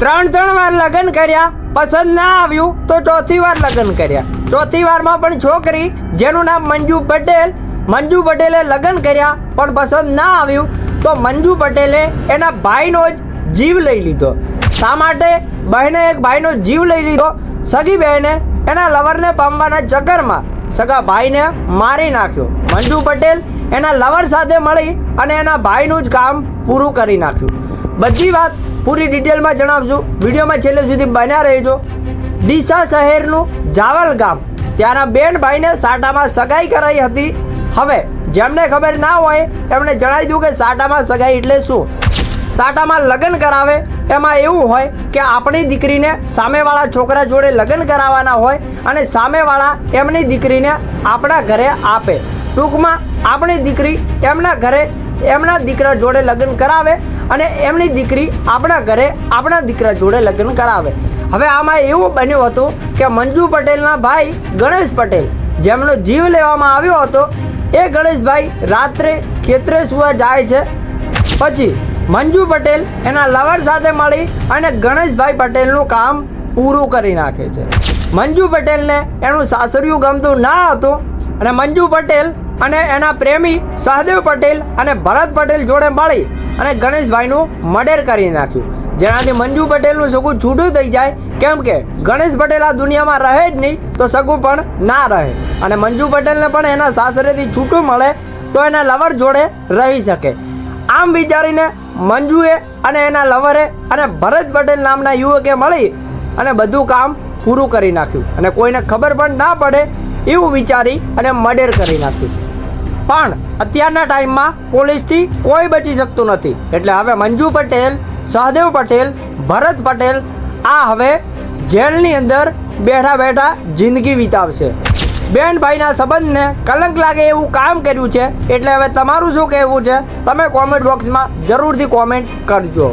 ત્રણ ત્રણ વાર લગ્ન કર્યા, પસંદ ના આવ્યું તો ચોથી વાર લગ્ન કર્યા. ચોથી વારમાં પણ છોકરી, જેનું નામ મંજુ પટેલ, મંજુ પટેલે લગ્ન કર્યા, પણ પસંદ ના આવ્યું તો મંજુ પટેલે એના ભાઈનો જ જીવ લઈ લીધો. શા માટે? બહેને એક ભાઈનો જીવ લઈ લીધો. સગી બહેને એના લવરને પામવાના ચક્કરમાં સગા ભાઈને મારી નાખ્યો. મંજુ પટેલ એના લવર સાથે મળી અને એના ભાઈનું જ કામ પૂરું કરી નાખ્યું. બધી વાત પૂરી ડિટેલમાં જણાવશું વિડીયોમાં છેલ્લે સુધી બન્યા રહેજો. ડીસા શહેરનું જાવલ ગામ. ત્યાંના બેન ભાઈને સાટામાં સગાઈ કરાઈ હતી. હવે જેમને ખબર ના હોય, એમણે જણાવી દઉં કે સાટામાં સગાઈ એટલે શું? સાટામાં લગ્ન કરાવે, એમાં એવું હોય કે આપણી દીકરીને સામેવાળા છોકરા જોડે લગ્ન કરાવવાના હોય અને સામેવાળા એમની દીકરીને આપણા ઘરે આપે. ટૂંકમાં, આપણી દીકરી એમના ઘરે એમના દીકરા જોડે લગ્ન કરાવે અને એમની દીકરી આપણા ઘરે આપણા દીકરા જોડે લગ્ન કરાવે. હવે આમાં એવું બન્યું હતું કે મંજુ પટેલના ભાઈ ગણેશ પટેલ, જેમનો જીવ લેવામાં આવ્યો હતો, એ ગણેશભાઈ રાત્રે ખેતરે સુવા જાય છે. પછી મંજુ પટેલ એના લવર સાથે મળી અને ગણેશભાઈ પટેલનું કામ પૂરું કરી નાખે છે. મંજુ પટેલને એનું સાસરિયું ગમતું ના હતું અને મંજુ પટેલ અને એના પ્રેમી સહદેવ પટેલ અને ભરત પટેલ જોડે મળી અને ગણેશભાઈનું મર્ડર કરી નાખ્યું. જેનાથી મંજુ પટેલનું સગું છૂટું થઈ જાય, કેમ કે ગણેશ પટેલ આ દુનિયામાં રહે જ નહીં, તો સગું પણ ના રહે. અને મંજુ પટેલને પણ એના સાસરેથી છૂટું મળે, તો એના લવર જોડે રહી શકે. આમ વિચારીને મંજુએ અને એના લવરે અને ભરત પટેલ નામના યુવકે મળી અને બધું કામ પૂરું કરી નાખ્યું. અને કોઈને ખબર પણ ના પડે, એવું વિચારી અને મર્ડર કરી નાખ્યું. પણ અત્યારના ટાઈમમાં પોલીસથી કોઈ બચી શકતું નથી. એટલે હવે મંજુ પટેલ, સહદેવ પટેલ, ભરત પટેલ આ હવે જેલની અંદર બેઠા બેઠા જિંદગી વિતાવશે. બેન ભાઈના સંબંધને કલંક લાગે એવું કામ કર્યું છે, એટલે હવે તમારું શું કહેવું છે? તમે કોમેન્ટ બોક્સમાં જરૂરથી કોમેન્ટ કરજો.